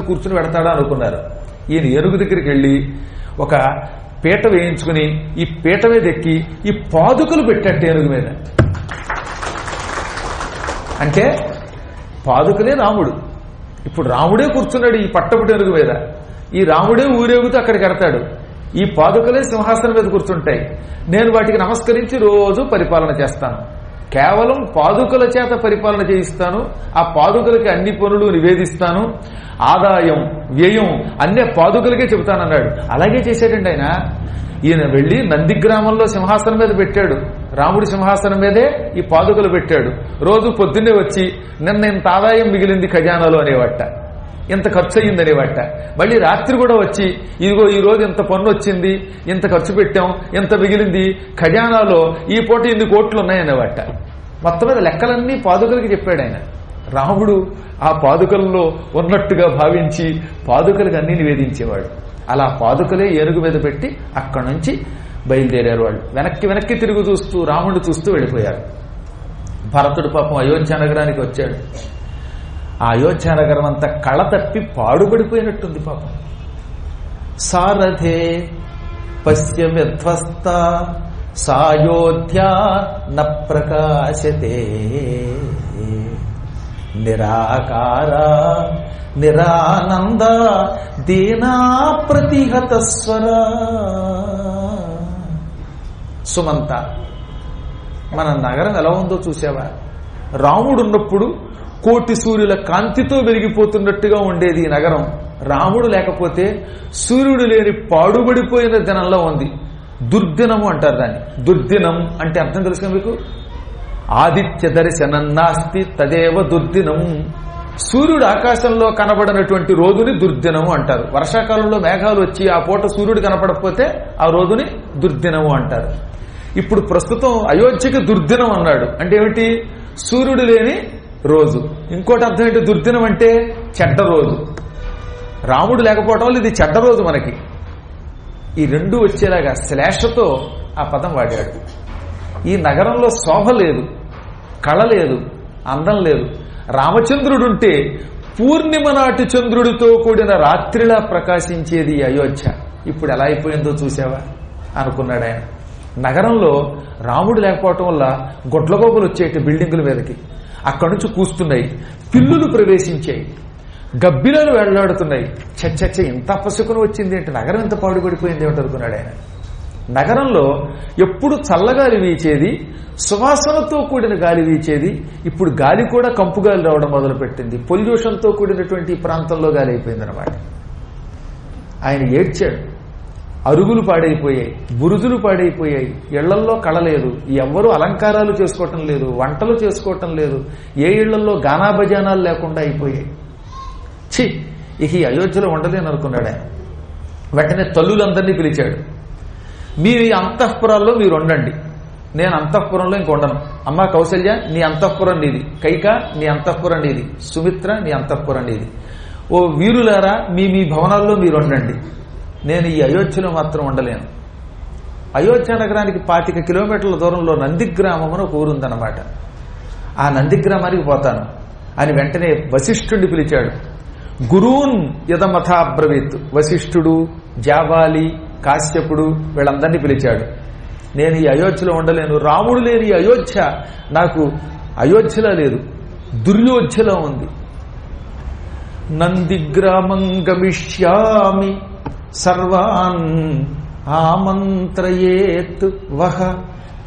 కూర్చుని పెడతాడా అనుకున్నారు. ఈయన ఏనుగు దగ్గరికి వెళ్ళి ఒక పీట వేయించుకుని ఈ పీట మీద ఎక్కి ఈ పాదుకలు పెట్టాడు ఏనుగు మీద. అంటే పాదుకలే రాముడు. ఇప్పుడు రాముడే కూర్చున్నాడు ఈ పట్టపుటి ఎరుగు మీద. ఈ రాముడే ఊరేగుతూ అక్కడికి ఎడతాడు ఈ పాదుకలే సింహాసనం మీద కూర్చుంటాయి. నేను వాటికి నమస్కరించి రోజు పరిపాలన చేస్తాను. కేవలం పాదుకల చేత పరిపాలన చేయిస్తాను ఆ పాదుకలకి అన్ని పనులు నివేదిస్తాను ఆదాయం వ్యయం అన్నీ పాదుకలకే చెబుతానన్నాడు. అలాగే చేశాడండి ఆయన. ఈయన వెళ్ళి నందిగ్రామంలో సింహాసనం మీద పెట్టాడు. రాముడి సింహాసనం మీదే ఈ పాదుకలు పెట్టాడు. రోజు పొద్దున్నే వచ్చి నిన్న ఇంత ఆదాయం మిగిలింది ఖజానాలో అనేవట. ఇంత ఖర్చు అయ్యింది అనేవట మళ్ళీ రాత్రి కూడా వచ్చి ఇదిగో ఈ రోజు ఇంత పన్ను వచ్చింది ఇంత ఖర్చు పెట్టాం ఇంత మిగిలింది ఖజానాలో ఈ పూట ఇన్ని కోట్లు ఉన్నాయనేవట. మొత్తం మీద లెక్కలన్నీ పాదుకలకి చెప్పాడు ఆయన. రాముడు ఆ పాదుకల్లో ఉన్నట్టుగా భావించి పాదుకలకు అన్ని నివేదించేవాడు. అలా పాదుకలే ఏనుగు మీద పెట్టి అక్కడి నుంచి బయలుదేరారు వాళ్ళు. వెనక్కి వెనక్కి తిరుగు చూస్తూ రాముడు చూస్తూ వెళ్ళిపోయారు. భరతుడు పాపం అయోధ్య నగరానికి వచ్చాడు. ఆ అయోధ్య నగరం అంతా కళ తప్పి పాడుపడిపోయినట్టుంది పాపం. సారథే పశ్చిమ విధ్వస్త సాయోధ్యా న ప్రకాశతే నిరాకార నిరానంద దీనా ప్రతిహత స్వర. సుమంత మన నగరం ఎలా ఉందో చూసావా? రాముడు ఉన్నప్పుడు కోటి సూర్యుల కాంతితో వెలిగిపోతున్నట్టుగా ఉండేది ఈ నగరం. రాముడు లేకపోతే సూర్యుడు లేని పాడుబడిపోయిన దినంలో ఉంది. దుర్దినము అంటారు దాన్ని. దుర్దినం అంటే అర్థం తెలుసుగా మీకు? ఆదిత్య దర్శనన్నాస్తి తదేవ దుర్దినం. సూర్యుడు ఆకాశంలో కనబడినటువంటి రోజుని దుర్దినము అంటారు. వర్షాకాలంలో మేఘాలు వచ్చి ఆ పూట సూర్యుడు కనపడకపోతే ఆ రోజుని దుర్దినము అంటారు. ఇప్పుడు ప్రస్తుతం అయోధ్యకి దుర్దినం అన్నాడు. అంటే ఏమిటి? సూర్యుడు లేని రోజు. ఇంకోటి అర్థం ఏంటి? దుర్దినం అంటే చెడ్డ రోజు. రాముడు లేకపోవటం వల్ల ఇది చెడ్డ రోజు మనకి. ఈ రెండు వచ్చేలాగా శ్లేషతో ఆ పదం వాడాడు. ఈ నగరంలో శోభ లేదు కళ లేదు అందం లేదు. రామచంద్రుడుంటే పూర్ణిమ నాటి చంద్రుడితో కూడిన రాత్రిలా ప్రకాశించేది అయోధ్య. ఇప్పుడు ఎలా అయిపోయిందో చూసావా? అనుకున్నాడు ఆయన. నగరంలో రాముడు లేకపోవటం వల్ల గొడ్లగోగులు వచ్చేటి బిల్డింగుల మీదకి. అక్కడి నుంచి కూస్తున్నాయి పిల్లులు ప్రవేశించాయి. గబ్బిలాలు వెళ్ళాడుతున్నాయి. చచ్చచ్చ ఇంత అపశకుని వచ్చింది ఏంటి నగరం ఇంత పాడుపడిపోయింది ఏమిటి అనుకున్నాడు ఆయన. నగరంలో ఎప్పుడు చల్లగాలి వీచేది సువాసనతో కూడిన గాలి వీచేది ఇప్పుడు గాలి కూడా కంపు గాలి రావడం మొదలుపెట్టింది. పొల్యూషన్తో కూడినటువంటి ప్రాంతంలో గాలి అయిపోయింది అనమాట ఆయన ఏడ్చాడు. అరుగులు పాడైపోయాయి బురుజులు పాడైపోయాయి. ఇళ్ళల్లో కళలేదు ఎవ్వరూ అలంకారాలు చేసుకోవటం లేదు వంటలు చేసుకోవటం లేదు. ఏ ఇళ్ళల్లో గానాభజానాలు లేకుండా అయిపోయాయి. ఛీ ఇక ఈ అయోధ్యలో ఉండలేని అనుకున్నాడు. ఆయన వెంటనే తల్లులందరినీ పిలిచాడు. మీ అంతఃపురాల్లో మీరు ఉండండి. నేను అంతఃపురంలో ఇంక ఉండను. అమ్మ కౌశల్య నీ అంతఃపురం నీది. కైక నీ అంతఃపురం నీది. సుమిత్ర నీ అంతఃపురం నీది. ఓ వీరులారా మీ మీ భవనాల్లో మీరు ఉండండి. నేను ఈ అయోధ్యలో మాత్రం ఉండలేను. అయోధ్య నగరానికి పాతిక కిలోమీటర్ల దూరంలో నందిగ్రామం అని ఒక ఊరుందనమాట ఆ నందిగ్రామానికి పోతాను. అని వెంటనే వశిష్ఠుడిని పిలిచాడు. గురూన్ యదమథాబ్రవీత్ వశిష్ఠుడు జావాలి కాశ్యపుడు వీళ్ళందరినీ పిలిచాడు. నేను ఈ అయోధ్యలో ఉండలేను. రాముడు లేని ఈ అయోధ్య నాకు అయోధ్యలో లేదు. దుర్యోధ్యలో ఉంది. నందిగ్రామం గమిష్యామి సర్వాన్ ఆమంత్రయేత్ వహ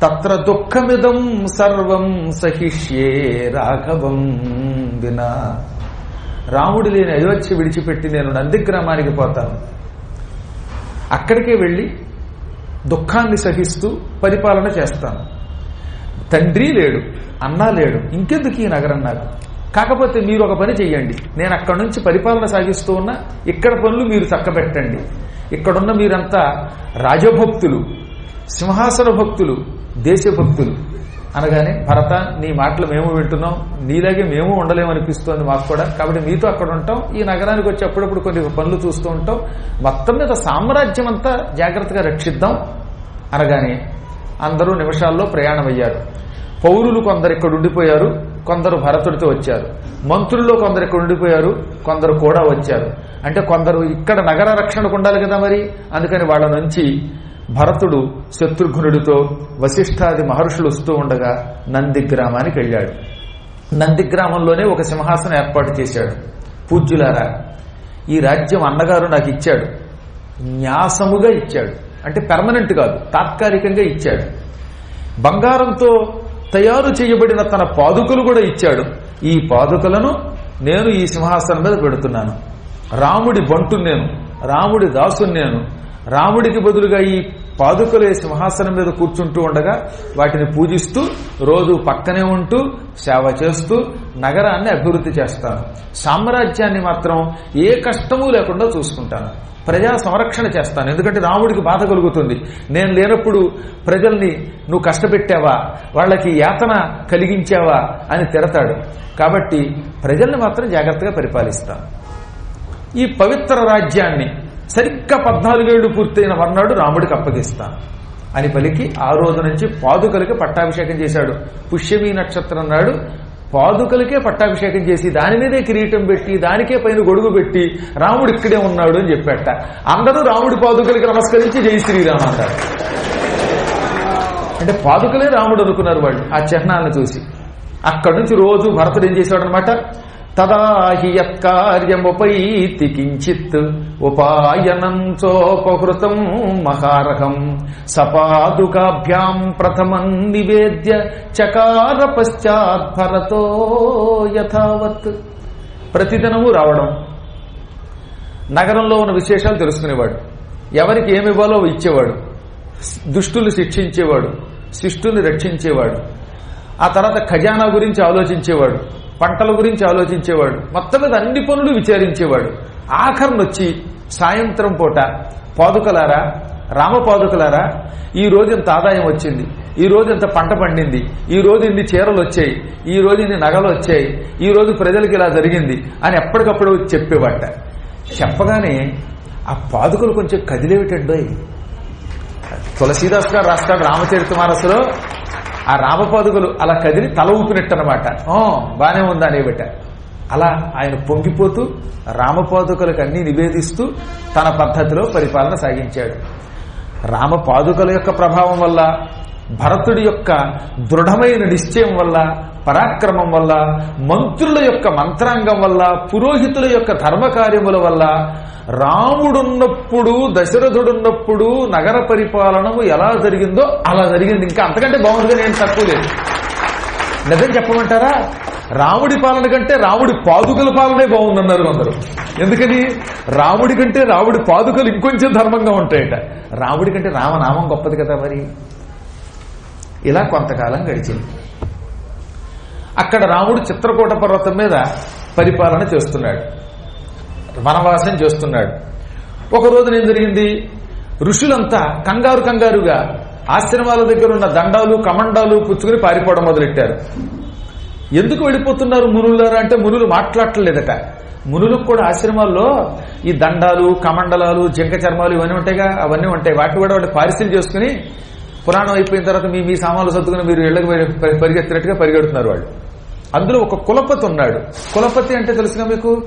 తత్ర దుఃఖమిదం సర్వం సహిష్యే రాఘవం వినా. రాముడు లేని అయోధ్య విడిచిపెట్టి నేను నందిగ్రామానికి పోతాను. అక్కడికే వెళ్ళి దుఃఖాన్ని సహిస్తూ పరిపాలన చేస్తాను. తండ్రి లేడు అన్నా లేడు ఇంకెందుకు ఈ నగరం నాకు? కాకపోతే మీరు ఒక పని చెయ్యండి. నేను అక్కడి నుంచి పరిపాలన సాగిస్తూ ఉన్నా ఇక్కడ పనులు మీరు చక్కబెట్టండి. ఇక్కడున్న మీరంతా రాజభక్తులు సింహాసన భక్తులు దేశభక్తులు. అనగానే భరత నీ మాటలు మేము వింటున్నాం నీలాగే మేము ఉండలేమనిపిస్తోంది మాకు కూడా. కాబట్టి మీతో అక్కడ ఉంటాం. ఈ నగరానికి వచ్చి అప్పుడప్పుడు కొన్ని పనులు చూస్తూ ఉంటాం. మొత్తం మీద సామ్రాజ్యం అంతా జాగ్రత్తగా రక్షిద్దాం అనగానే అందరూ నిమిషాల్లో ప్రయాణమయ్యారు. పౌరులు కొందరు ఇక్కడ ఉండిపోయారు కొందరు భరతుడితో వచ్చారు. మంత్రుల్లో కొందరు ఇక్కడ ఉండిపోయారు కొందరు కూడా వచ్చారు. అంటే కొందరు ఇక్కడ నగర రక్షణకు ఉండాలి కదా మరి? అందుకని వాళ్ళ నుంచి భరతుడు శత్రుఘ్నుడితో వశిష్ఠాది మహర్షులు వస్తూ ఉండగా నంది గ్రామానికి వెళ్ళాడు. నంది గ్రామంలోనే ఒక సింహాసనం ఏర్పాటు చేశాడు. పూజ్యులారా ఈ రాజ్యం అన్నగారు నాకు ఇచ్చాడు. న్యాసముగా ఇచ్చాడు. అంటే పెర్మనెంట్ కాదు తాత్కాలికంగా ఇచ్చాడు. బంగారంతో తయారు చేయబడిన తన పాదుకలు కూడా ఇచ్చాడు. ఈ పాదుకలను నేను ఈ సింహాసనం మీద పెడుతున్నాను. రాముడి బంటు నేను రాముడి దాసుని నేను రాముడికి బదులుగా ఈ పాదుకలు సింహాసనం మీద కూర్చుంటూ ఉండగా వాటిని పూజిస్తూ రోజు పక్కనే ఉంటూ సేవ చేస్తూ నగరాన్ని అభివృద్ధి చేస్తాను. సామ్రాజ్యాన్ని మాత్రం ఏ కష్టమూ లేకుండా చూసుకుంటాను. ప్రజా సంరక్షణ చేస్తాను. ఎందుకంటే రాముడికి బాధ కలుగుతుంది. నేను లేనప్పుడు ప్రజల్ని నువ్వు కష్టపెట్టావా? వాళ్ళకి యాతన కలిగించావా? అని తిడతాడు. కాబట్టి ప్రజల్ని మాత్రం జాగ్రత్తగా పరిపాలిస్తాను. ఈ పవిత్ర రాజ్యాన్ని సరిగ్గా పద్నాలుగేళ్ళు పూర్తయిన మర్నాడు రాముడికి అప్పగిస్తాను. అని పలికి ఆ రోజు నుంచి పాదుకలకి పట్టాభిషేకం చేశాడు. పుష్యమి నక్షత్రం నాడు పాదుకలకే పట్టాభిషేకం చేసి దాని మీదే కిరీటం పెట్టి దానికే పైన గొడుగు పెట్టి రాముడు ఇక్కడే ఉన్నాడు అని చెప్పాట. అందరూ రాముడి పాదుకలకి నమస్కరించి జై శ్రీరామ్ అంటారు. అంటే పాదుకలే రాముడు అనుకున్నారు వాళ్ళు. ఆ చిహ్నాలను చూసి. అక్కడి నుంచి రోజు భరతుడు ఏం చేశాడనమాట తదా హి యత్కార్యముపైతి కించిత్ ఉపాయనం చోపహృతం మహారహం సపాదుకాభ్యాం ప్రథమం నివేద్య చకార పశ్చాత్భరతో యథావత్. ప్రతిదినము రావడం. నగరంలో ఉన్న విశేషాలు తెలుసుకునేవాడు. ఎవరికి ఏమి ఇవ్వాలో ఇచ్చేవాడు. దుష్టులు శిక్షించేవాడు. శిష్టుని రక్షించేవాడు. ఆ తర్వాత ఖజానా గురించి ఆలోచించేవాడు. పంటల గురించి ఆలోచించేవాడు. మొత్తం మీద అన్ని పనులు విచారించేవాడు. ఆఖరినొచ్చి సాయంత్రం పూట పాదుకలారా రామపాదుకలారా ఈ రోజు ఇంత ఆదాయం వచ్చింది ఈ రోజు ఇంత పంట పండింది ఈ రోజు ఇన్ని చీరలు వచ్చాయి ఈ రోజు ఇన్ని నగలు వచ్చాయి ఈ రోజు ప్రజలకు ఇలా జరిగింది అని ఎప్పటికప్పుడు చెప్పేవాట. చెప్పగానే ఆ పాదుకలు కొంచెం కదిలేవిటండోయ్. తులసీదాస్ గారు రాస్తాడు రామచరిత మానసులో ఆ రామపాదుకలు అలా కదిలి తల ఊపినట్టు అనమాట బానే ఉందా అనేబట్ట అలా ఆయన పొంగిపోతూ రామపాదుకలకు అన్ని నివేదిస్తూ తన పద్ధతిలో పరిపాలన సాగించాడు. రామపాదుకల యొక్క ప్రభావం వల్ల భరతుడి యొక్క దృఢమైన నిశ్చయం వల్ల పరాక్రమం వల్ల మంత్రుల యొక్క మంత్రాంగం వల్ల పురోహితుల యొక్క ధర్మకార్యముల వల్ల రాముడున్నప్పుడు దశరథుడున్నప్పుడు నగర పరిపాలనము ఎలా జరిగిందో అలా జరిగింది. ఇంకా అంతకంటే బాగుందిగా నేను తక్కువ లేదు. నిజం చెప్పమంటారా? రాముడి పాలన కంటే రాముడి పాదుకల పాలనే బాగుందన్నారు అందరూ. ఎందుకని? రాముడి కంటే రాముడి పాదుకలు ఇంకొంచెం ధర్మంగా ఉంటాయట. రాముడి కంటే రామనామం గొప్పది కదా మరి. ఇలా కొంతకాలం గడిచింది. అక్కడ రాముడు చిత్రకూట పర్వతం మీద పరిపాలన చేస్తున్నాడు. వనవాసం చేస్తున్నాడు. ఒక రోజున ఏం జరిగింది? ఋషులంతా కంగారు కంగారుగా ఆశ్రమాల దగ్గర ఉన్న దండాలు కమండాలు పుచ్చుకుని పారిపోవడం మొదలెట్టారు. ఎందుకు వెళ్ళిపోతున్నారు మునులారా అంటే మునులు మాట్లాడలేదట మునులకు కూడా ఆశ్రమాల్లో ఈ దండాలు కమండలాలు జింక చర్మాలు ఇవన్నీ ఉంటాయిగా అవన్నీ ఉంటాయి. వాటిని కూడా వాళ్ళు పారిశీలి చేసుకుని పురాణం అయిపోయిన తర్వాత మీ మీ సామాన్లు సర్దుకుని మీరు ఇళ్ళకు పరిగెత్తినట్టుగా పరిగెడుతున్నారు వాళ్ళు. అందులో ఒక కులపతి ఉన్నాడు. కులపతి అంటే తెలుసుగా మీకు?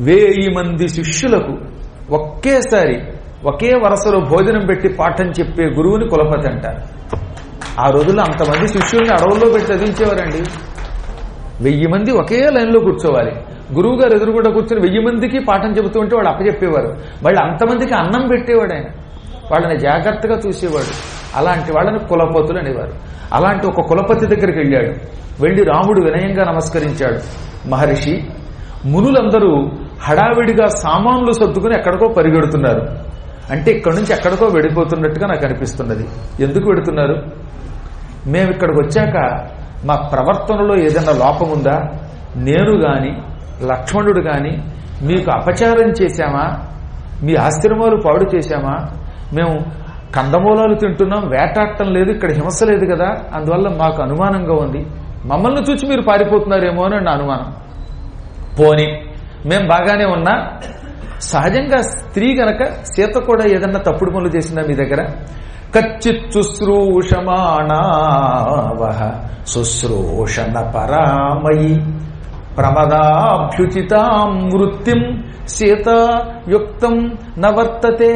వేయి మంది శిష్యులకు ఒకేసారి ఒకే వరుసలో భోజనం పెట్టి పాఠం చెప్పే గురువుని కులపతి అంటారు. ఆ రోజుల్లో అంతమంది శిష్యుల్ని అడవుల్లో పెట్టి చదివించేవారండి. వెయ్యి మంది ఒకే లైన్లో కూర్చోవాలి. గురువు గారు ఎదురుగుండా కూర్చొని వెయ్యి మందికి పాఠం చెబుతూ ఉంటే వాళ్ళు అప్పచెప్పేవారు. వాళ్ళు అంతమందికి అన్నం పెట్టేవాడు ఆయన. వాళ్ళని జాగ్రత్తగా చూసేవాడు. అలాంటి వాళ్ళని కులపతులు అనేవారు. అలాంటి ఒక కులపతి దగ్గరికి వెళ్ళాడు. వెళ్ళి రాముడు వినయంగా నమస్కరించాడు. మహర్షి మునులందరూ హడావిడిగా సామాన్లు సర్దుకుని ఎక్కడికో పరిగెడుతున్నారు. అంటే ఇక్కడి నుంచి ఎక్కడికో వెళ్ళిపోతున్నట్టుగా నాకు అనిపిస్తున్నది. ఎందుకు వెడుతున్నారు? మేము ఇక్కడికి వచ్చాక మా ప్రవర్తనలో ఏదైనా లోపం ఉందా? నేను గాని లక్ష్మణుడు గాని మీకు అపచారం చేశామా? మీ ఆశ్రమాలు పాడు చేశామా? మేము కందమూలాలు తింటున్నాం వేటాడటం లేదు ఇక్కడ హింస లేదు కదా. అందువల్ల మాకు అనుమానంగా ఉంది. మమ్మల్ని చూసి మీరు పారిపోతున్నారేమో అని నా అనుమానం. పోని మేం బాగానే ఉన్నా. సహజంగా స్త్రీ గనక సీత కూడా ఏదన్నా తప్పుడు పనులు చేసిందా మీ దగ్గర? కచ్చిత్ శుశ్రూషమాణావహ శుశ్రూషణ పరామయి ప్రమదాభ్యుచితాం వృత్తిం సీతాయుక్తం నవర్తతే.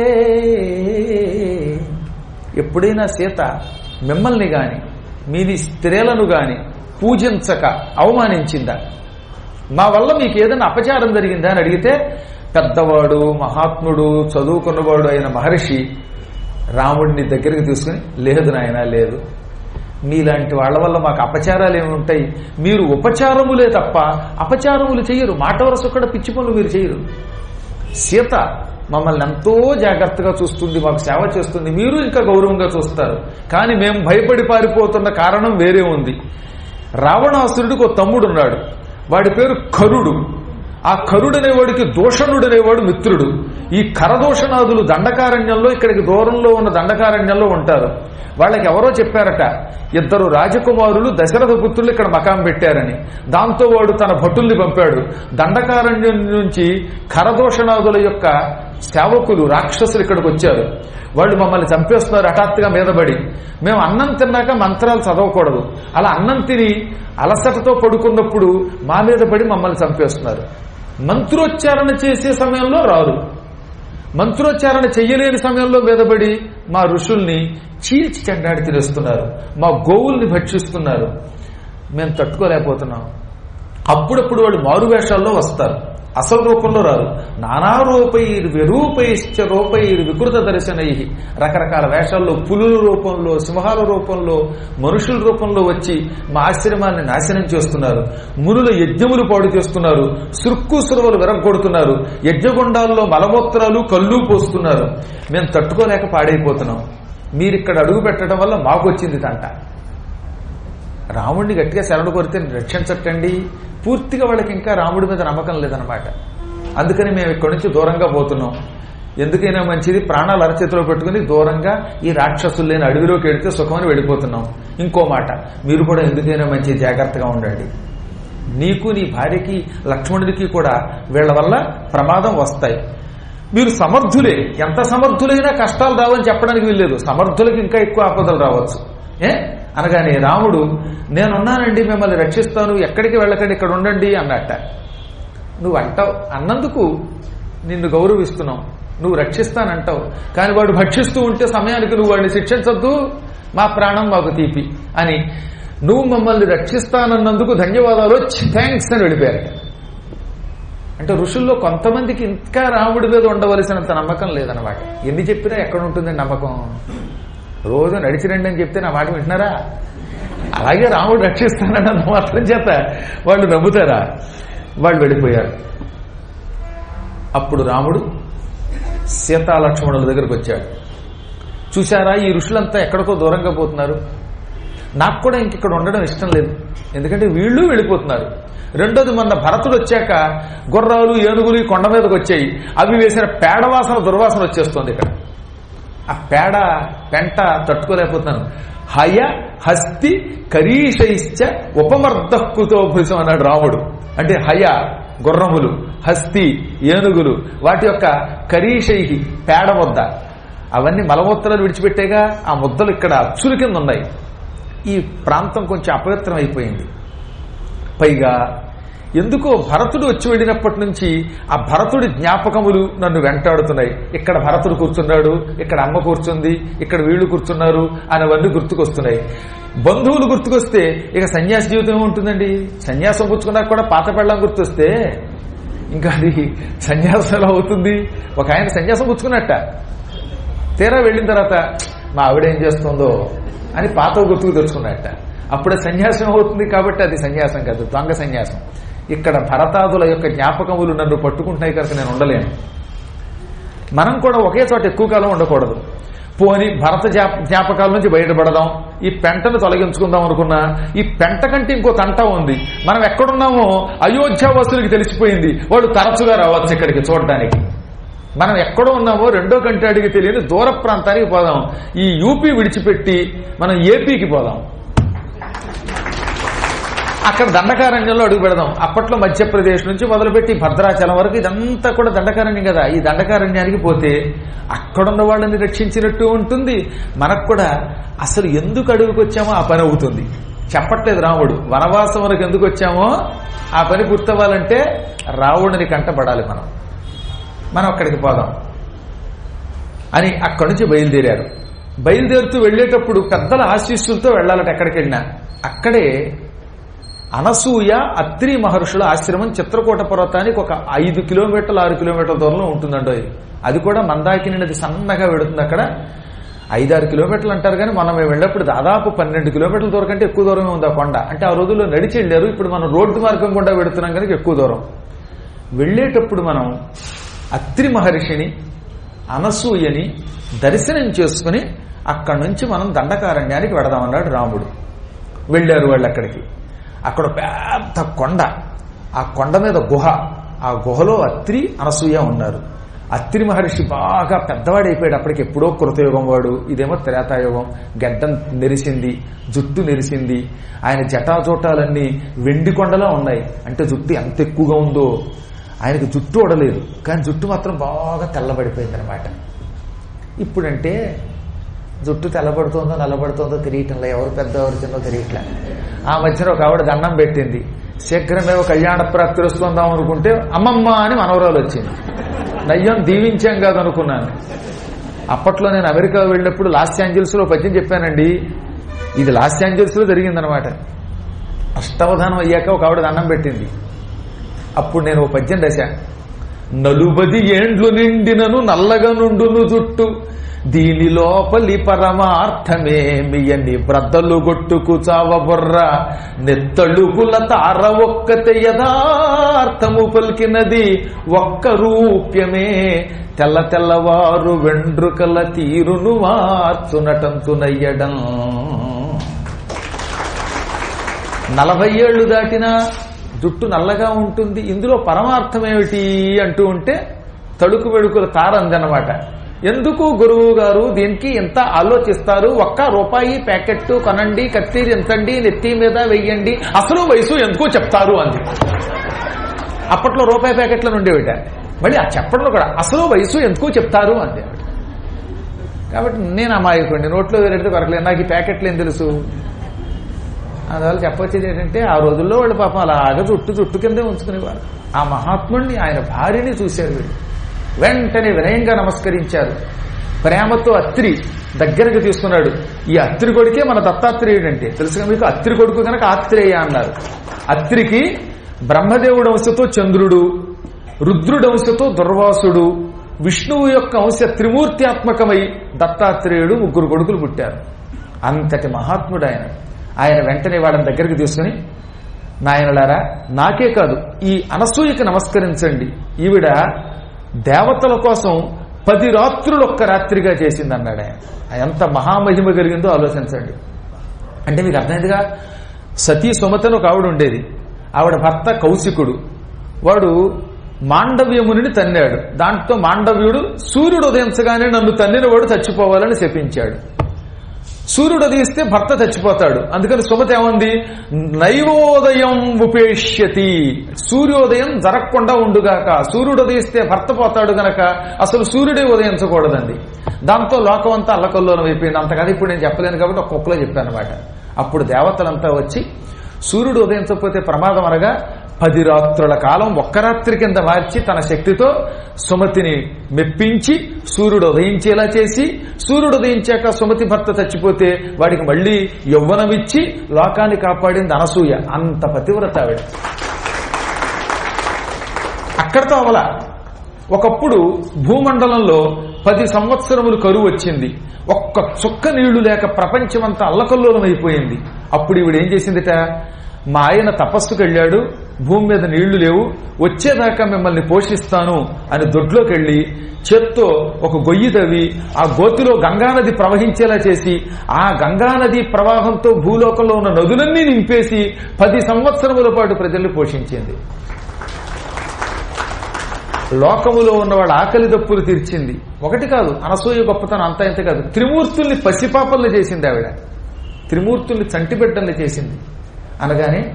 ఎప్పుడైనా సీత మిమ్మల్ని గాని మీది స్త్రీలను గాని పూజించక అవమానించిందా? మా వల్ల మీకు ఏదైనా అపచారం జరిగిందా అని అడిగితే పెద్దవాడు మహాత్ముడు చదువుకున్నవాడు అయిన మహర్షి రాముడిని దగ్గరికి తీసుకుని లేదు నాయన లేదు. మీలాంటి వాళ్ళ వల్ల మాకు అపచారాలు ఏమి ఉంటాయి? మీరు ఉపచారములే తప్ప అపచారములు చేయరు. మాట వరస కూడా పిచ్చి పనులు మీరు చేయరు. సీత మమ్మల్ని ఎంతో జాగ్రత్తగా చూస్తుంది మాకు సేవ చేస్తుంది. మీరు ఇంకా గౌరవంగా చూస్తారు. కానీ మేము భయపడి పారిపోతున్న కారణం వేరే ఉంది. రావణాసురుడికి ఒక తమ్ముడు ఉన్నాడు. వాడి పేరు కరుడు ఆ కరుడనేవాడికి దూషణుడనేవాడు మిత్రుడు. ఈ కరదూషణాదులు దండకారణ్యంలో ఇక్కడికి దూరంలో ఉన్న దండకారణ్యంలో ఉంటారు. వాళ్ళకి ఎవరో చెప్పారట ఇద్దరు రాజకుమారులు దశరథ పుత్రులు ఇక్కడ మకాం పెట్టారని. దాంతో వాడు తన భటుల్ని పంపాడు. దండకారణ్యం నుంచి కరదూషణాదుల యొక్క సేవకులు రాక్షసులు ఇక్కడికి వచ్చారు. వాళ్ళు మమ్మల్ని చంపేస్తున్నారు హఠాత్తుగా మీదబడి మేము అన్నం తిన్నాక మంత్రాలు చదవకూడదు. అలా అన్నం తిని అలసటతో పడుకున్నప్పుడు మా మీద పడి మమ్మల్ని చంపేస్తున్నారు. మంత్రోచ్చారణ చేసే సమయంలో రారు మంత్రోచ్చారణ చెయ్యలేని సమయంలో మీదబడి మా ఋషుల్ని చీల్చి చెండాడి తినేస్తున్నారు. మా గోవుల్ని భక్షిస్తున్నారు. మేము తట్టుకోలేకపోతున్నాం. అప్పుడప్పుడు వాళ్ళు మారువేషాల్లో వస్తారు. అసలు రూపంలో రారు నానా రూపైర్ విరూపైశ్చ రూపైర్ వికృత దర్శనై. రకరకాల వేషాల్లో పులుల రూపంలో సింహాల రూపంలో మనుషుల రూపంలో వచ్చి మా ఆశ్రమాన్ని నాశనం చేస్తున్నారు. మునుల యజ్ఞములు పాడు చేస్తున్నారు. సుక్కు సురవలు విరగొడుతున్నారు యజ్ఞగుండాల్లో మలమూత్రాలు కళ్ళు పోస్తున్నారు. మేము తట్టుకోలేక పాడైపోతున్నాం. మీరు ఇక్కడ అడుగు పెట్టడం వల్ల మాకు వచ్చింది తంట. రాముడిని గట్టిగా శరణు కొరితే రక్షించటండి పూర్తిగా వాళ్ళకి ఇంకా రాముడి మీద నమ్మకం లేదనమాట అందుకని మేము ఇక్కడి నుంచి దూరంగా పోతున్నాం. ఎందుకైనా మంచిది ప్రాణాలు అరచేతిలో పెట్టుకుని దూరంగా ఈ రాక్షసులు లేని అడవిలోకి వెడితే సుఖమని వెళ్ళిపోతున్నాం. ఇంకో మాట మీరు కూడా ఎందుకైనా మంచి జాగ్రత్తగా ఉండండి. నీకు నీ భార్యకి లక్ష్మణుడికి కూడా వీళ్ళ వల్ల ప్రమాదం వస్తాయి. మీరు సమర్థులే. ఎంత సమర్థులైనా కష్టాలు రావని చెప్పడానికి వీల్లేదు. సమర్థులకి ఇంకా ఎక్కువ ఆపదలు రావచ్చు. ఏ? అనగానే రాముడు నేనున్నానండి మిమ్మల్ని రక్షిస్తాను ఎక్కడికి వెళ్ళకండి ఇక్కడ ఉండండి అన్నట్ట. నువ్వు అంటావు అన్నందుకు నిన్ను గౌరవిస్తున్నావు నువ్వు రక్షిస్తానంటావు కానీ వాడు భక్షిస్తూ ఉంటే సమయానికి నువ్వు వాడిని శిక్షించద్దు మా ప్రాణం మాకు తీపి అని నువ్వు మమ్మల్ని రక్షిస్తానన్నందుకు ధన్యవాదాలు థ్యాంక్స్ అని వెళ్ళిపోయారట. అంటే ఋషుల్లో కొంతమందికి ఇంకా రాముడి మీద ఉండవలసినంత నమ్మకం లేదనమాట ఎన్ని చెప్పినా ఎక్కడ ఉంటుంది నమ్మకం? రోజు నడిచి రండి అని చెప్తే నా మాట వింటున్నారా? అలాగే రాముడు రక్షిస్తానన్న మాత్రం చేత వాళ్ళు నమ్ముతారా? వాళ్ళు వెళ్ళిపోయారు. అప్పుడు రాముడు సీతాలక్ష్మణుల దగ్గరకు వచ్చాడు. చూశారా ఈ ఋషులంతా ఎక్కడికో దూరంగా పోతున్నారు? నాకు కూడా ఇంక ఇక్కడ ఉండడం ఇష్టం లేదు. ఎందుకంటే వీళ్ళు వెళ్ళిపోతున్నారు. రెండోది మొన్న భరతుడు వచ్చాక గుర్రాలు ఏనుగులు కొండ మీదకి వచ్చాయి. అవి వేసిన పేడవాసన దుర్వాసన వచ్చేస్తుంది ఇక్కడ. ఆ పేడ పెంట తట్టుకోలేకపోతున్నాను. హయ హస్తి కరీషైశ్చ ఉపమర్దక్కుతో భుజం అన్నాడు రాముడు. అంటే హయ గుర్రములు హస్తి ఏనుగులు వాటి యొక్క కరీషై పేడ ముద్ద. అవన్నీ మలమూత్రాలు విడిచిపెట్టేగా ఆ ముద్దలు ఇక్కడ అచ్చుల కింద ఉన్నాయి. ఈ ప్రాంతం కొంచెం అపవిత్రం అయిపోయింది పైగా ఎందుకో భరతుడు వచ్చి వెళ్ళినప్పటి నుంచి ఆ భరతుడి జ్ఞాపకములు నన్ను వెంటాడుతున్నాయి. ఇక్కడ భరతుడు కూర్చున్నాడు ఇక్కడ అమ్మ కూర్చుంది ఇక్కడ వీళ్ళు కూర్చున్నారు అనేవన్నీ గుర్తుకొస్తున్నాయి. బంధువులు గుర్తుకొస్తే ఇక సన్యాస జీవితం ఏముంటుందండి సన్యాసం పుచ్చుకున్నా కూడా పాత పెళ్ళం గుర్తొస్తే ఇంకా అది సన్యాసం ఎలా అవుతుంది? ఒక ఆయన సన్యాసం పుచ్చుకున్నట్ట. తీరా వెళ్ళిన తర్వాత మా ఆవిడ ఏం చేస్తుందో అని పాత గుర్తుకు తెచ్చుకున్నట్ట. అప్పుడే సన్యాసం అవుతుంది కాబట్టి అది సన్యాసం కాదు దొంగ సన్యాసం. ఇక్కడ భరతాదుల యొక్క జ్ఞాపకములు నన్ను పట్టుకుంటున్నాయి కనుక నేను ఉండలేను. మనం కూడా ఒకే చోట ఎక్కువ కాలం ఉండకూడదు. పోని భరత జ్ఞాపకాల నుంచి బయటపడదాం. ఈ పెంటను తొలగించుకుందాం అనుకున్నా. ఈ పెంట కంటే ఇంకో తంట ఉంది. మనం ఎక్కడున్నామో అయోధ్యావాసులకి తెలిసిపోయింది. వాళ్ళు తరచుగా రావచ్చు ఇక్కడికి చూడడానికి. మనం ఎక్కడో ఉన్నామో రెండో కంటే అడిగి తెలియని దూర ప్రాంతానికి పోదాం. ఈ యూపీ విడిచిపెట్టి మనం ఏపీకి పోదాం. అక్కడ దండకారణ్యంలో అడుగు పెడదాం. అప్పట్లో మధ్యప్రదేశ్ నుంచి మొదలుపెట్టి భద్రాచలం వరకు ఇదంతా కూడా దండకారణ్యం కదా. ఈ దండకారణ్యానికి పోతే అక్కడున్న వాళ్ళని రక్షించినట్టు ఉంటుంది. మనకు కూడా అసలు ఎందుకు అడుగుకి వచ్చామో ఆ పని అవుతుంది. చెప్పట్లేదు రాముడు. వనవాసం వరకు ఎందుకు వచ్చామో ఆ పని గుర్తవ్వాలంటే రావణుని కంటపడాలి మనం. మనం అక్కడికి పోదాం అని అక్కడి నుంచి బయలుదేరారు. బయలుదేరుతూ వెళ్ళేటప్పుడు పెద్దల ఆశీస్సులతో వెళ్ళాలట ఎక్కడికి వెళ్ళినా అక్కడే అనసూయ అత్రి మహర్షుల ఆశ్రమం చిత్రకూట పర్వతానికి ఒక ఐదు కిలోమీటర్లు ఆరు కిలోమీటర్ల దూరంలో ఉంటుందండో అది. కూడా మందాకిని నది సన్నగా వెడుతుంది అక్కడ. ఐదారు కిలోమీటర్లు అంటారు కానీ మనం వెళ్ళినప్పుడు దాదాపు పన్నెండు కిలోమీటర్ల దూరం కంటే ఎక్కువ దూరమే ఉంది ఆ కొండ. అంటే ఆ రోజుల్లో నడిచి వెళ్ళారు ఇప్పుడు మనం రోడ్డు మార్గం గుండా వెడుతున్నాం కనుక ఎక్కువ దూరం. వెళ్ళేటప్పుడు మనం అత్రి మహర్షిని అనసూయని దర్శనం చేసుకుని అక్కడి నుంచి మనం దండకారణ్యానికి వెడదామన్నాడు రాముడు. వెళ్ళారు వాళ్ళు అక్కడికి. అక్కడ పెద్ద కొండ. ఆ కొండ మీద గుహ. ఆ గుహలో అత్రి అనసూయ ఉన్నారు. అత్రి మహర్షి బాగా పెద్దవాడైపోయాడు అప్పటికి ఎప్పుడో కృతయుగం వాడు. ఇదేమో త్రేతాయుగం. గడ్డం నెరిసింది. జుట్టు నెరిసింది. ఆయన జటాజోటాలన్నీ వెండి కొండలా ఉన్నాయి. అంటే జుట్టు ఎంత ఎక్కువగా ఉందో ఆయనకు జుట్టు ఒడలేదు కానీ జుట్టు మాత్రం బాగా తెల్లబడిపోయింది అనమాట ఇప్పుడంటే జుట్టు తెల్లబడుతోందో నల్లబడుతోందో తెలియటంలో ఎవరు పెద్ద ఎవరు చిన్నో తెలియట్లే. ఆ మధ్యన ఒక ఆవిడ దండం పెట్టింది. శీఘ్రమే ఒక కళ్యాణ ప్రాప్తి వస్తుందాం అనుకుంటే అమ్మమ్మ అని మనవరాలు వచ్చింది. నయ్యం దీవించాం కాదనుకున్నాను అప్పట్లో నేను అమెరికా వెళ్ళినప్పుడు లాస్ ఏంజల్స్లో పద్యం చెప్పానండి. ఇది లాస్ ఏంజల్స్లో జరిగిందనమాట. అష్టవధానం అయ్యాక ఒక ఆవిడ దండం పెట్టింది. అప్పుడు నేను ఓ పద్యం దశ నలుబది ఏండ్లు నిండినను నల్లగా నుండును జుట్టు. దీని లోపలి పరమార్థమేమియని బ్రద్దలు గొట్టుకు చావబుర్ర నెత్తళుకుల తార ఒక్కతే యథార్థము పలికినది ఒక్క రూప్యమే. తెల్ల తెల్లవారు వెండ్రుకల తీరును మార్చునటంతునయ్యడం. నలభై ఏళ్ళు దాటినా జుట్టు నల్లగా ఉంటుంది. ఇందులో పరమార్థం ఏమిటి అంటూ ఉంటే తడుకు వెడుకుల తారందనమాట ఎందుకు గురువు గారు దీనికి ఎంత ఆలోచిస్తారు? ఒక్క రూపాయి ప్యాకెట్ కొనండి కత్తిరి ఎంతండి నెత్తి మీద వెయ్యండి. అసలు వయసు ఎందుకో చెప్తారు అంది అప్పట్లో రూపాయి ప్యాకెట్లను ఉండేవిట మళ్ళీ ఆ చెప్పడంలో కూడా అసలు వయసు ఎందుకు చెప్తారు అంది కాబట్టి నేను అమాయకండి నోట్లో వేరేట్టు కొరకలేదు. నాకు ఈ ప్యాకెట్లు ఏం తెలుసు? అందువల్ల చెప్పొచ్చేది ఏంటంటే ఆ రోజుల్లో వాళ్ళు పాపం అలాగ చుట్టు చుట్టు కిందే ఉంచుకునేవారు. ఆ మహాత్ముడిని ఆయన భార్యని చూశారు వీళ్ళు. వెంటనే వినయంగా నమస్కరించారు. ప్రేమతో అత్రి దగ్గరకు తీసుకున్నాడు. ఈ అత్రి కొడుకే మన దత్తాత్రేయుడు అంటే తెలుసుగా మీకు? అత్రి కొడుకు కనుక ఆత్రేయ అన్నారు. అత్రికి బ్రహ్మదేవుడు అంశతో చంద్రుడు రుద్రుడు అంశతో దుర్వాసుడు విష్ణువు యొక్క అంశ త్రిమూర్త్యాత్మకమై దత్తాత్రేయుడు ముగ్గురు కొడుకులు పుట్టారు. అంతటి మహాత్ముడు ఆయన. ఆయన వెంటనే వాళ్ళని దగ్గరికి తీసుకుని నాయనలారా నాకే కాదు ఈ అనసూయకి నమస్కరించండి. ఈవిడ దేవతల కోసం పది రాత్రులు ఒక్క రాత్రిగా చేసింది అన్నాడు ఆయన ఎంత మహామహిమ కలిగిందో ఆలోచించండి. అంటే మీకు అర్థమైందిగా? సతీ సుమతను ఒక ఆవిడ ఉండేది. ఆవిడ భర్త కౌశికుడు. వాడు మాండవ్యముని తన్నాడు. దాంట్లో మాండవ్యుడు సూర్యుడు ఉదయించగానే నన్ను తన్నిన వాడు చచ్చిపోవాలని శపించాడు. సూర్యుడు ఉదయిస్తే భర్త చచ్చిపోతాడు. అందుకని సుమతి ఏముంది? నైవోదయం ఉపేష్యతి. సూర్యోదయం జరగకుండా ఉండుగాక. సూర్యుడు ఉదయిస్తే భర్త పోతాడు గనక అసలు సూర్యుడే ఉదయించకూడదండి. దాంతో లోకం అంతా అల్లకల్లోనం అయిపోయింది. అంతకాదు ఇప్పుడు నేను చెప్పలేను కాబట్టి ఒక చెప్పాను అనమాట అప్పుడు దేవతలంతా వచ్చి సూర్యుడు ఉదయించకపోతే ప్రమాదం అనగా పది రాత్రుల కాలం ఒక్క రాత్రి కింద మార్చి తన శక్తితో సుమతిని మెప్పించి సూర్యుడు ఉదయించేలా చేసి సూర్యుడు ఉదయించాక సుమతి భర్త చచ్చిపోతే వాడికి మళ్ళీ యవ్వనమిచ్చి లోకాన్ని కాపాడింది అనసూయ. అంత పతివ్రత ఆవిడ. అక్కడితో అవల. ఒకప్పుడు భూమండలంలో పది సంవత్సరములు కరువు వచ్చింది. ఒక్క చుక్క నీళ్ళు లేక ప్రపంచమంతా అల్లకల్లోలం అయిపోయింది అప్పుడు ఈవిడ ఏం చేసిందిట? మా ఆయన తపస్సుకు వెళ్ళాడు భూమి మీద నీళ్ళు లేవు వచ్చేదాకా మిమ్మల్ని పోషిస్తాను అని దొడ్లోకి వెళ్ళి చేత్తో ఒక గొయ్యి తవ్వి ఆ గోతిలో గంగానది ప్రవహించేలా చేసి ఆ గంగానది ప్రవాహంతో భూలోకంలో ఉన్న నదులన్నీ నింపేసి పది సంవత్సరముల పాటు ప్రజల్ని పోషించింది. లోకములో ఉన్న వాళ్ళ ఆకలి దప్పులు తీర్చింది. ఒకటి కాదు అనసూయ గొప్పతనం అంతా ఇంత కాదు. త్రిమూర్తుల్ని పసిపాపల్ని చేసింది ఆవిడ. త్రిమూర్తుల్ని చంటిబిడ్డల్ని చేసింది. అనగానే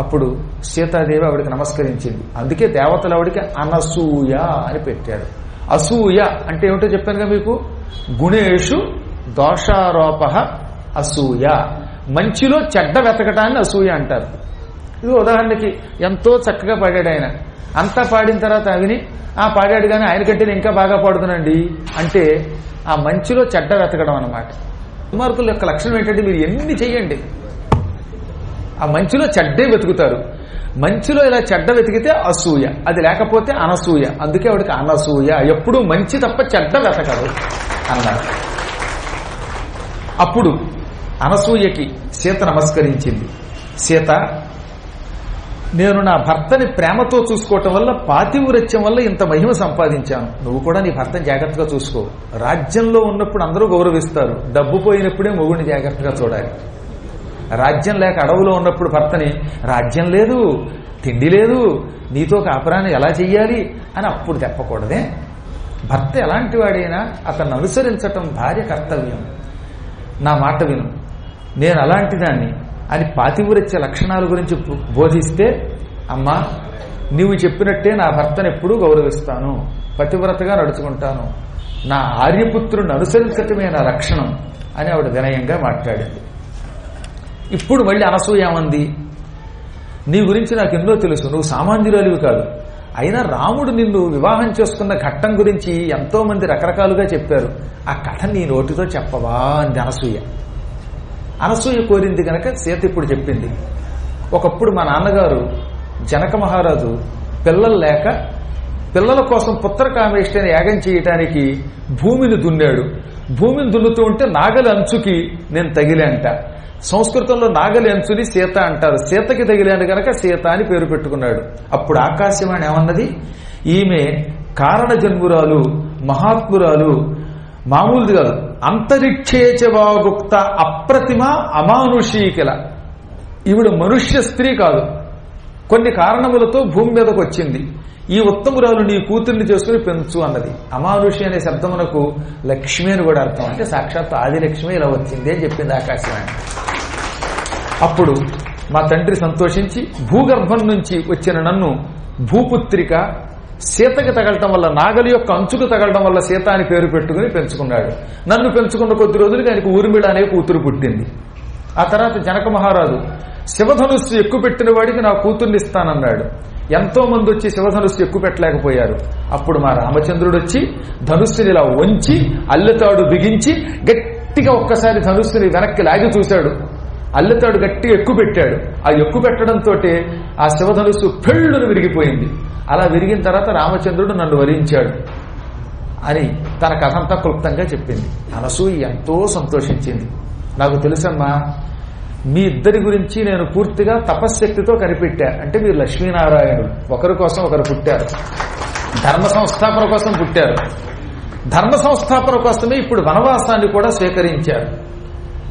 అప్పుడు సీతాదేవి ఆవిడికి నమస్కరించింది. అందుకే దేవతలు ఆవిడికి అనసూయ అని పెట్టారు. అసూయ అంటే ఏమిటో చెప్పానుగా మీకు? గుణేషు దోషారోప అసూయ. మంచిలో చెడ్డ వెతకటాన్ని అసూయ అంటారు. ఇది ఉదాహరణకి ఎంతో చక్కగా పాడాడు ఆయన. అంతా పాడిన తర్వాత అవిని ఆ పాడాడు కానీ ఆయన కంటే ఇంకా బాగా పాడుతున్నాండి అంటే ఆ మంచిలో చెడ్డ వెతకడం అనమాట కుమార్కుల యొక్క లక్షణం ఏంటంటే మీరు ఎన్ని చెయ్యండి. ఆ మంచిలో చెడ్డే వెతుకుతారు. మంచిలో ఇలా చెడ్డ వెతికితే అసూయ అది లేకపోతే అనసూయ. అందుకే ఆవిడకి అనసూయ. ఎప్పుడూ మంచి తప్ప చెడ్డ వెతకదు అన్నారు. అప్పుడు అనసూయకి సీత నమస్కరించింది. సీత నేను నా భర్తని ప్రేమతో చూసుకోవటం వల్ల పాతివ్రత్యం వల్ల ఇంత మహిమ సంపాదించాను. నువ్వు కూడా నీ భర్తని జాగ్రత్తగా చూసుకో. రాజ్యంలో ఉన్నప్పుడు అందరూ గౌరవిస్తారు. డబ్బు పోయినప్పుడే మొగుడిని జాగ్రత్తగా చూడాలి. రాజ్యం లేక అడవులో ఉన్నప్పుడు భర్తని రాజ్యం లేదు తిండి లేదు నీతో కాపురాన్ని ఎలా చెయ్యాలి? అని అప్పుడు చెప్పకూడదే భర్త ఎలాంటి వాడైనా అతన్ని అనుసరించటం భార్య కర్తవ్యం. నా మాట విను. నేను అలాంటి దాన్ని అని పాతివ్రత్య లక్షణాల గురించి బోధిస్తే అమ్మా నీవు చెప్పినట్టే నా భర్తను ఎప్పుడూ గౌరవిస్తాను. పతివ్రతగా నడుచుకుంటాను. నా ఆర్యపుత్రుని అనుసరించటమే నా లక్షణం అని ఆవిడ వినయంగా మాట్లాడింది. ఇప్పుడు మళ్ళీ అనసూయమంది నీ గురించి నాకు ఎన్నో తెలుసు నువ్వు సామాన్యురాలివి కాదు. అయినా రాముడు నిన్ను వివాహం చేసుకున్న ఘట్టం గురించి ఎంతో మంది రకరకాలుగా చెప్పారు. ఆ కథ నీ నోటితో చెప్పవా అంది అనసూయ. అనసూయ కోరింది గనక సీత ఇప్పుడు చెప్పింది. ఒకప్పుడు మా నాన్నగారు జనక మహారాజు పిల్లలు లేక పిల్లల కోసం పుత్రకామేష్టిని యాగం చేయటానికి భూమిని దున్నాడు. భూమిని దున్నుతూ ఉంటే నాగలి అంచుకి నేను తగిలంట. సంస్కృతంలో నాగలి అంచుని సీత అంటారు. సీతకి తగిలాను గనక సీత అని పేరు పెట్టుకున్నాడు. అప్పుడు ఆకాశవాణి ఏమన్నది? ఈమె కారణ జన్మురాలు మహాత్మురాలు మామూలుది కాదు. అంతరిక్షేచవాగుప్త అప్రతిమ అమానుషీకిల ఈవిడ మనుష్య స్త్రీ కాదు. కొన్ని కారణములతో భూమి మీదకు వచ్చింది ఈ ఉత్తమురాలు నీ కూతుర్ని చేసుకుని పెంచు అన్నది. అమానుషి అనే శబ్దమునకు లక్ష్మి అని కూడా అర్థం. అంటే సాక్షాత్ ఆదిలక్ష్మి ఇలా వచ్చింది అని చెప్పింది ఆకాశవాణి. అప్పుడు మా తండ్రి సంతోషించి భూగర్భం నుంచి వచ్చిన నన్ను భూపుత్రిక సీతకి తగలటం వల్ల నాగలి యొక్క అంచుకు తగలటం వల్ల సీత అని పేరు పెట్టుకుని పెంచుకున్నాడు. నన్ను పెంచుకున్న కొద్ది రోజులకి ఆయనకు ఊర్మిళ అనే కూతురు పుట్టింది. ఆ తర్వాత జనక మహారాజు శివధనుస్సు ఎక్కువ పెట్టిన వాడికి నా కూతుర్ని ఇస్తానన్నాడు. ఎంతో మంది వచ్చి శివధనుస్సు ఎక్కువ పెట్టలేకపోయారు అప్పుడు మా రామచంద్రుడు వచ్చి ధనుస్సుని ఇలా వంచి అల్లెతాడు బిగించి గట్టిగా ఒక్కసారి ధనుస్సుని వెనక్కి లాగి చూశాడు. అల్లెతాడు గట్టిగా ఎక్కువ పెట్టాడు ఆ ఎక్కువ పెట్టడంతో ఆ శివధనుస్సు పెళ్ళును విరిగిపోయింది. అలా విరిగిన తర్వాత రామచంద్రుడు నన్ను వరించాడు. అని తన కథంతా క్లుప్తంగా చెప్పింది. అనసూయ ఎంతో సంతోషించింది. నాకు తెలుసమ్మా మీ ఇద్దరి గురించి నేను పూర్తిగా తపశ్శక్తితో కనిపెట్టా. అంటే మీరు లక్ష్మీనారాయణుడు. ఒకరి కోసం ఒకరు పుట్టారు. ధర్మ సంస్థాపన కోసం పుట్టారు. ధర్మ సంస్థాపన కోసమే ఇప్పుడు వనవాసాన్ని కూడా స్వీకరించారు.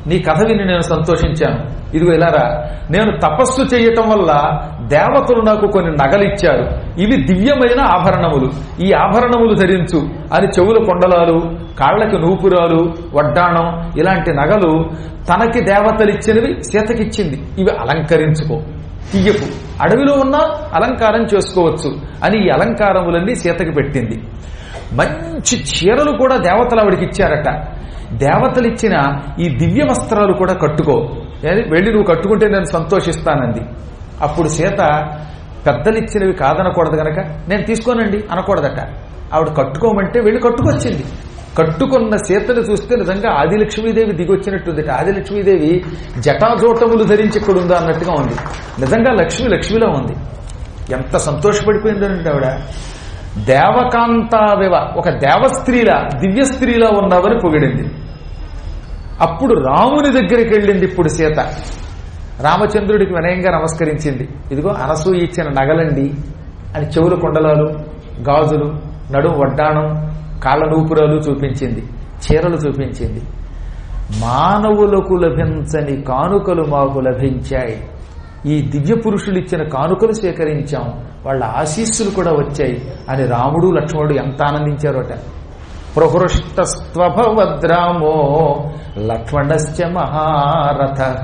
నీ కథ విని నేను సంతోషించాను. ఇదిగో ఇలారా నేను తపస్సు చేయటం వల్ల దేవతలు నాకు కొన్ని నగలిచ్చారు ఇవి దివ్యమైన ఆభరణములు. ఈ ఆభరణములు ధరించు అని చెవుల కొండలాలు కాళ్ళకి నూపురాలు వడ్డాణం ఇలాంటి నగలు తనకి దేవతలిచ్చినవి సీతకిచ్చింది. ఇవి అలంకరించుకో. తీయపు అడవిలో ఉన్నా అలంకారం చేసుకోవచ్చు అని ఈ అలంకారములన్నీ సీతకి పెట్టింది. మంచి చీరలు కూడా దేవతలు ఆవిడకి ఇచ్చారట. దేవతలు ఇచ్చిన ఈ దివ్య వస్త్రాలు కూడా కట్టుకో. వెళ్ళి నువ్వు కట్టుకుంటే నేను సంతోషిస్తానంది. అప్పుడు సీత పెద్దలిచ్చినవి కాదనకూడదు గనక నేను తీసుకోనండి అనకూడదట. ఆవిడ కట్టుకోమంటే వెళ్ళి కట్టుకొచ్చింది. కట్టుకున్న సీతను చూస్తే నిజంగా ఆదిలక్ష్మీదేవి దిగొచ్చినట్టుందిట. ఆదిలక్ష్మీదేవి జటాజోటములు ధరించి ఇక్కడ ఉందా అన్నట్టుగా ఉంది. నిజంగా లక్ష్మి లక్ష్మిలో ఉంది. ఎంత సంతోషపడిపోయిందంటే ఆవిడ. దేవకాంతావివ ఒక దేవస్త్రీలా దివ్య స్త్రీలా ఉన్నావని పొగిడింది. అప్పుడు రాముని దగ్గరికి వెళ్ళింది ఇప్పుడు సీత. రామచంద్రుడికి వినయంగా నమస్కరించింది. ఇదిగో అనసూ ఇచ్చిన నగలండి అని చెవుల కుండలాలు గాజులు నడుం వడ్డాణం కాళ్ళ నూపురాలు చూపించింది చీరలు చూపించింది. మానవులకు లభించని కానుకలు మాకు లభించాయి. ఈ దివ్య పురుషులు ఇచ్చిన కానుకలు స్వీకరించాం వాళ్ళ ఆశీస్సులు కూడా వచ్చాయి. అని రాముడు లక్ష్మణుడు ఎంత ఆనందించారట ప్రహృష్టస్త్వభవద్రామో లక్ష్మణశ్చ మహారథ.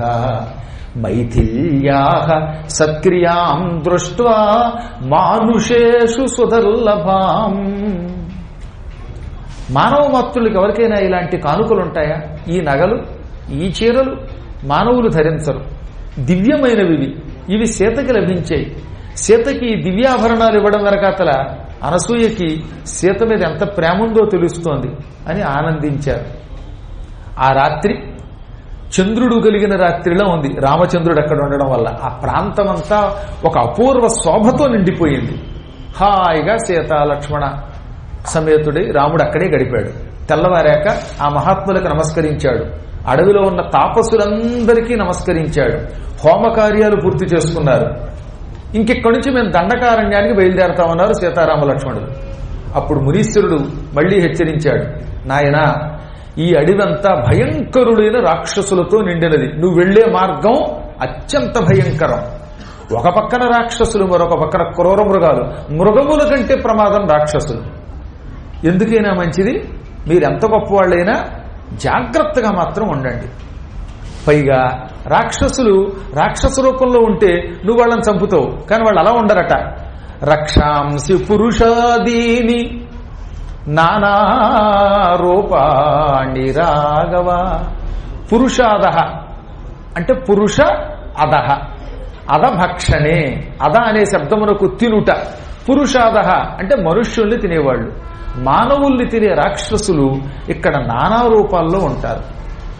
మైథిల్యా సత్క్రియాం దృష్ట్వా మానుషేషు సుదర్లభాం. మానవ మత్తులకు ఎవరికైనా ఇలాంటి కానుకలుంటాయా? ఈ నగలు ఈ చీరలు మానవులు ధరించరు. దివ్యమైనవి ఇవి. సీతకి లభించాయి. సీతకి ఈ దివ్యాభరణాలు ఇవ్వడం వెనకాతల అనసూయకి సీత మీద ఎంత ప్రేమ ఉందో తెలుస్తోంది అని ఆనందించారు. ఆ రాత్రి చంద్రుడు కలిగిన రాత్రిలో ఉంది. రామచంద్రుడు అక్కడ ఉండడం వల్ల ఆ ప్రాంతమంతా ఒక అపూర్వ శోభతో నిండిపోయింది. హాయిగా సీత లక్ష్మణ సమేతుడై రాముడు అక్కడే గడిపాడు. తెల్లవారాక ఆ మహాత్ములకు నమస్కరించాడు. అడవిలో ఉన్న తాపసులందరికీ నమస్కరించాడు. హోమ కార్యాలు పూర్తి చేసుకున్నారు. ఇంకెక్కడి నుంచి మేము దండకారణ్యానికి బయలుదేరతామన్నారు సీతారామ లక్ష్మణుడు. అప్పుడు మునీశ్వరుడు మళ్ళీ హెచ్చరించాడు. నాయనా ఈ అడివంతా భయంకరుడైన రాక్షసులతో నిండినది. నువ్వు వెళ్ళే మార్గం అత్యంత భయంకరం. ఒక పక్కన రాక్షసులు మరొక పక్కన క్రూర మృగాలు. మృగముల కంటే ప్రమాదం రాక్షసులు. ఎందుకైనా మంచిది? మీరెంత గొప్పవాళ్ళైనా జాగ్రత్తగా మాత్రం ఉండండి. పైగా రాక్షసులు రాక్షస రూపంలో ఉంటే నువ్వు వాళ్ళని చంపుతావు కానీ వాళ్ళు అలా ఉండరట. రక్షాంసి పురుషాదీని నానా రూపాణి రాఘవ. పురుషాదహ అంటే పురుష అదహ అదభక్షణే అద అనే శబ్దమునకు తినుట. పురుషాదహ అంటే మనుష్యుల్ని తినేవాళ్ళు. మానవుల్ని తినే రాక్షసులు ఇక్కడ నానా రూపాల్లో ఉంటారు.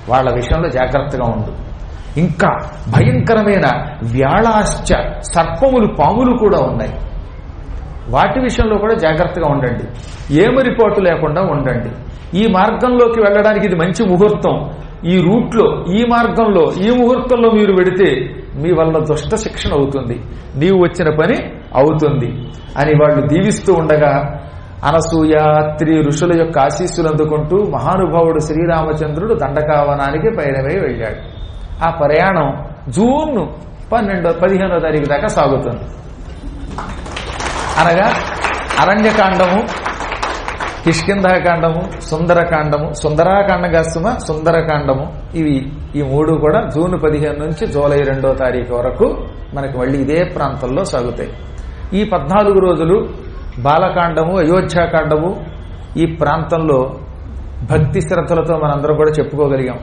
వాళ్ళ విషయంలో జాగ్రత్తగా ఉండు. ఇంకా భయంకరమైన వ్యాళాశ్చ సర్పములు పాములు కూడా ఉన్నాయి. వాటి విషయంలో కూడా జాగ్రత్తగా ఉండండి. ఏమరిపోటు లేకుండా ఉండండి. ఈ మార్గంలోకి వెళ్ళడానికి ఇది మంచి ముహూర్తం. ఈ రూట్లో ఈ మార్గంలో ఈ ముహూర్తంలో మీరు వెడితే మీ వల్ల దుష్ట శిక్షణ అవుతుంది. నీవు వచ్చిన పని అవుతుంది అని వాళ్ళు దీవిస్తూ ఉండగా అనసూయ త్రి ఋషుల యొక్క ఆశీస్సులు అందుకుంటూ మహానుభావుడు శ్రీరామచంద్రుడు దండకావనానికి పయనమై వెళ్ళాడు. ఆ ప్రయాణం జూన్ పన్నెండో పదిహేనో తారీఖు దాకా సాగుతుంది. అనగా అరణ్యకాండము కిష్కింధాకాండము సుందరకాండము సుందరాకాండం కాస్తుమా సుందరకాండము ఇవి ఈ మూడు కూడా జూన్ పదిహేను నుంచి జూలై రెండో తారీఖు వరకు మనకు మళ్ళీ ఇదే ప్రాంతంలో సాగుతాయి. ఈ పద్నాలుగు రోజులు బాలకాండము అయోధ్యాకాండము ఈ ప్రాంతంలో భక్తి శ్రద్ధలతో మనందరం కూడా చెప్పుకోగలిగాం.